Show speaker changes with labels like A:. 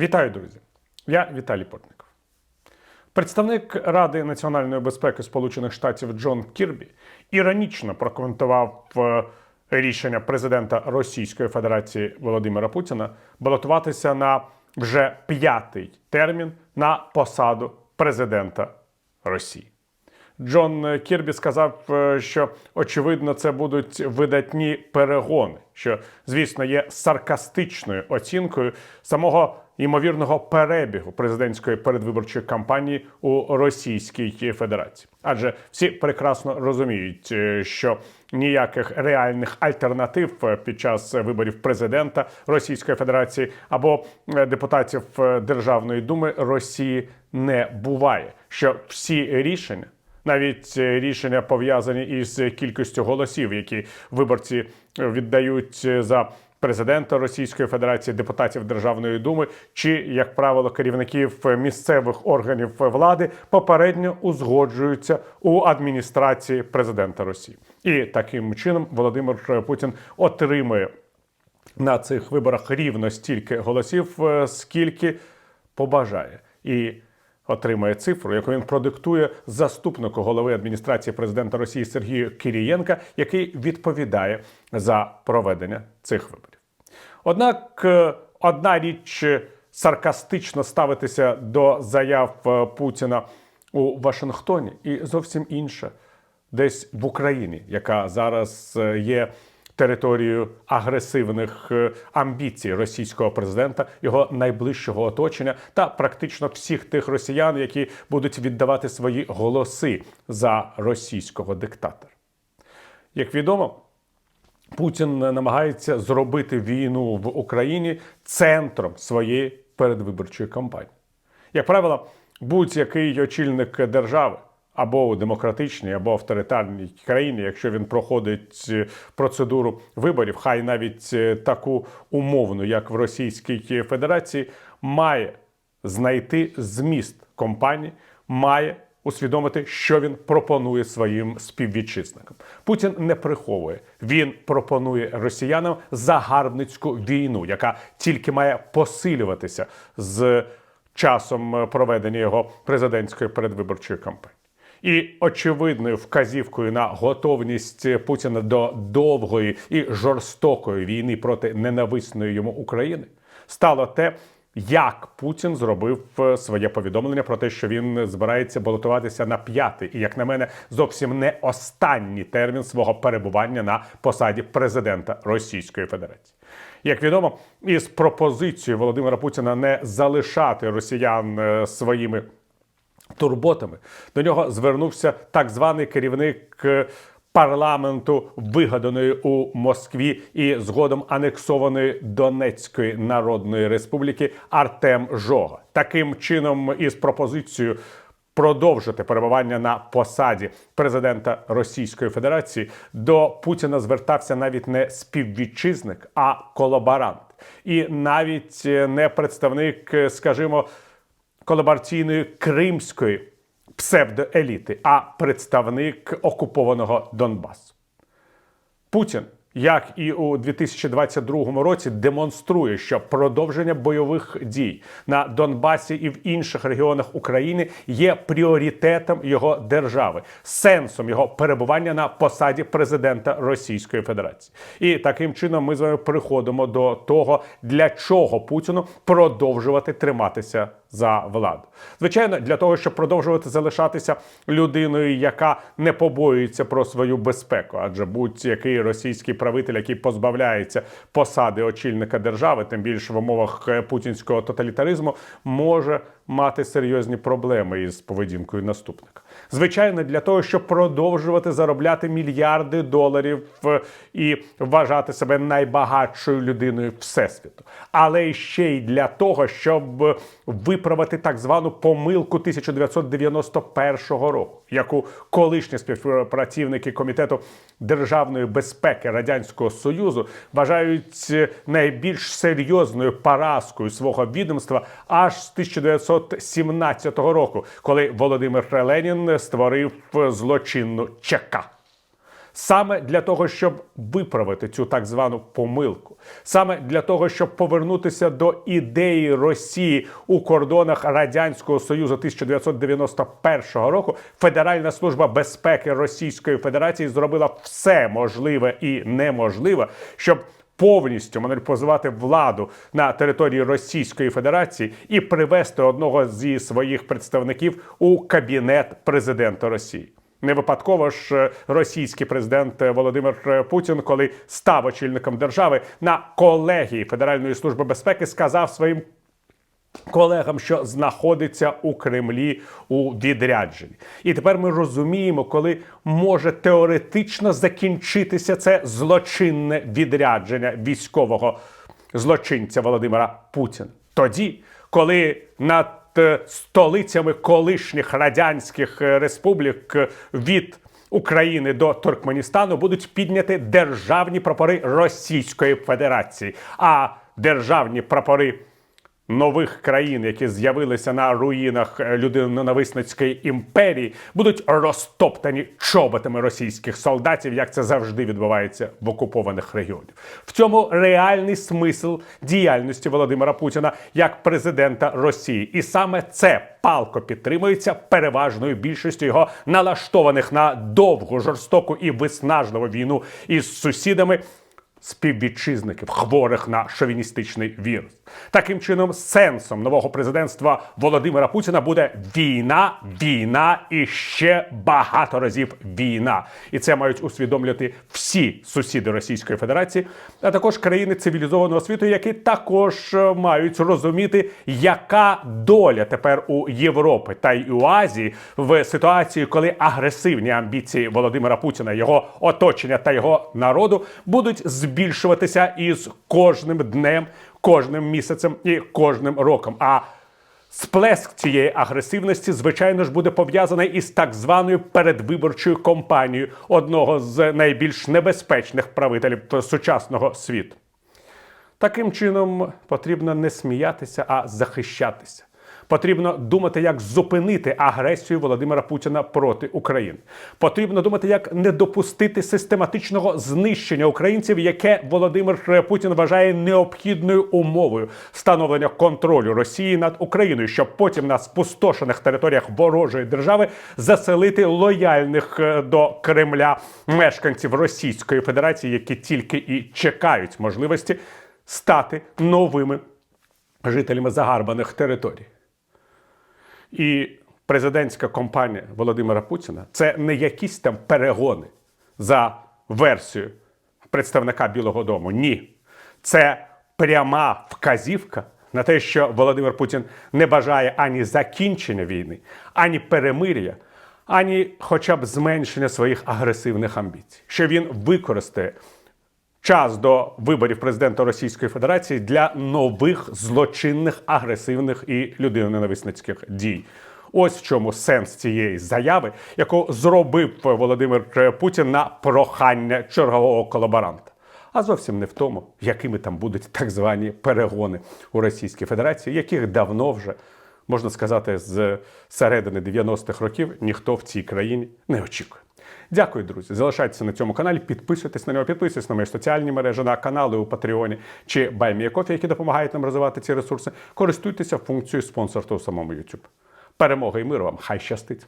A: Вітаю, друзі! Я Віталій Портников. Представник Ради національної безпеки Сполучених Штатів Джон Кірбі іронічно прокоментував е, рішення президента Російської Федерації Володимира Путіна балотуватися на вже п'ятий термін на посаду президента Росії. Джон Кірбі сказав, е, що очевидно це будуть видатні перегони, що, звісно, є саркастичною оцінкою самого ймовірного перебігу президентської передвиборчої кампанії у Російській Федерації. Адже всі прекрасно розуміють, е, що ніяких реальних альтернатив е, під час виборів президента Російської Федерації або депутатів Державної думи Росії не буває. Що всі рішення навіть е, рішення пов'язані із кількістю голосів, які виборці е, віддають е, за президента Російської Федерації, депутатів Державної думи чи, як правило, керівників місцевих органів влади попередньо узгоджуються у адміністрації президента Росії. І таким чином Володимир Путін отримує на цих виборах рівно стільки голосів, скільки побажає, і отримає цифру, яку він продиктує заступнику голови адміністрації президента Росії Сергію Кирієнка, який відповідає за проведення цих виборів. Однак е, одна річ саркастично ставитися до заяв е, Путіна у Вашингтоні, і зовсім інша десь в Україні, яка зараз е, є територією агресивних е, амбіцій російського президента, його найближчого оточення та практично всіх тих росіян, які будуть віддавати свої голоси за російського диктатора. Як відомо, Путін намагається зробити війну в Україні центром своєї передвиборчої кампанії. Як правило, будь-який очільник держави або у демократичній, або авторитарній країні, якщо він проходить е, процедуру виборів, хай навіть е, таку умовну, як в Російській Федерації, має знайти зміст компанії, має усвідомити, що він пропонує своїм співвітчизникам. Путін не приховує. Він пропонує росіянам загарбницьку війну, яка тільки має посилюватися з часом проведення його президентської передвиборчої кампанії. І очевидною вказівкою на готовність Путіна до довгої і жорстокої війни проти ненависної йому України стало те, як Путін зробив е, своє повідомлення про те, що він збирається балотуватися на п'ятий, і як на мене, зовсім не останній термін свого перебування на посаді президента Російської Федерації. Як відомо, із пропозицією Володимира Путіна не залишати росіян е, своїми турботами до нього звернувся так званий керівник е, парламенту, вигаданої у Москві і згодом анексованої Донецької Народної Республіки Артем Жога. Таким чином, із пропозицією. Продовжити перебування на посаді президента Російської Федерації до Путіна звертався навіть не співвітчизник, а колаборант, і навіть е, не представник, е, скажімо, колабораційної кримської псевдоеліти, а представник окупованого Донбасу. Путін, як і у 2022 році, демонструє, що продовження бойових дій на Донбасі і в інших регіонах України є пріоритетом його держави, сенсом його перебування на посаді президента Російської Федерації. І таким чином ми з вами приходимо до того, для чого Путіну продовжувати триматися за владу. Звичайно, для того, щоб продовжувати залишатися людиною, яка не побоюється про свою безпеку, адже будь-який російський правитель, який позбавляється посади очільника держави, тим більше в умовах е, путінського тоталітаризму, може мати серйозні проблеми із поведінкою наступника. Звичайно, для того, щоб продовжувати заробляти мільярди доларів і вважати себе найбагатшою людиною всесвіту, але ще й для того, щоб виправити так звану помилку 1991 року, яку колишні співпрацівники комітету державної безпеки радянського союзу вважають найбільш серйозною поразкою свого відомства аж з 1917 року, коли Володимир Ленін створив злочинну ЧК. Саме для того, щоб виправити цю так звану помилку, саме для того, щоб повернутися до ідеї Росії у кордонах Радянського Союзу 1991 року, Федеральна служба безпеки Російської Федерації зробила все можливе і неможливе, щоб повністю монополізувати владу на території Російської Федерації і привести одного зі своїх представників у кабінет президента Росії. Не випадково ж е, російський президент е, Володимир е, Путін, коли став очільником держави на колегії Федеральної служби безпеки, сказав своїм колегам, що знаходиться у Кремлі у відрядженні. І тепер ми розуміємо, коли може теоретично закінчитися це злочинне відрядження військового злочинця Володимира Путіна. Тоді, коли над е, столицями колишніх радянських е, республік е, від України до Туркменістану будуть підняти державні прапори Російської Федерації, а державні прапори нових країн, які з'явилися на руїнах е, людиноненависницької імперії, будуть розтоптані чоботами російських солдатів, як це завжди відбувається в окупованих регіонах. В цьому реальний смисл діяльності Володимира Путіна як президента Росії, і саме це палко підтримується переважною більшістю його налаштованих на довгу, жорстоку і виснажливу війну із сусідами співвітчизників, хворих на шовіністичний вірус. Таким чином, сенсом нового президентства Володимира Путіна буде війна, війна і ще багато разів війна. І це мають усвідомлювати всі сусіди Російської Федерації, а також країни цивілізованого світу, які також е, мають розуміти, яка доля тепер у Європи та й у Азії в ситуації, коли агресивні амбіції Володимира Путіна, його оточення та його народу будуть збільшуватися із кожним днем, кожним місяцем і кожним роком. А Сплеск цієї агресивності, звичайно ж, буде пов'язаний із так званою передвиборчою кампанією одного з найбільш небезпечних правителів сучасного світу. Таким чином потрібно не сміятися, а захищатися. Потрібно думати, як зупинити агресію Володимира Путіна проти України. Потрібно думати, як не допустити систематичного знищення українців, яке Володимир Путін вважає необхідною умовою встановлення контролю Росії над Україною, щоб потім на спустошених територіях ворожої держави заселити лояльних е, до Кремля мешканців Російської Федерації, які тільки і чекають можливості стати новими жителями загарбаних територій. І президентська кампанія Володимира Путіна це не якісь там перегони за версією представника Білого Дому. Ні. Це пряма вказівка на те, що Володимир Путін не бажає ані закінчення війни, ані перемир'я, ані хоча б зменшення своїх агресивних амбіцій, що він використає час до виборів президента Російської Федерації для нових злочинних, агресивних і людиноненависницьких дій. Ось в чому сенс цієї заяви, яку зробив Володимир Путін на прохання чергового колаборанта. А зовсім не в тому, якими там будуть так звані перегони у Російській Федерації, яких давно вже можна сказати, з середини 90-х років ніхто в цій країні не очікує. Дякую, друзі. Залишайтеся на цьому каналі, підписуйтесь на нього, підписуйтесь на мої соціальні мережі, на канали у Патреоні чи Баймієкофі, які допомагають нам розвивати ці ресурси. Користуйтеся функцією спонсорства у самому YouTube. Перемоги і миру вам! Хай щастить!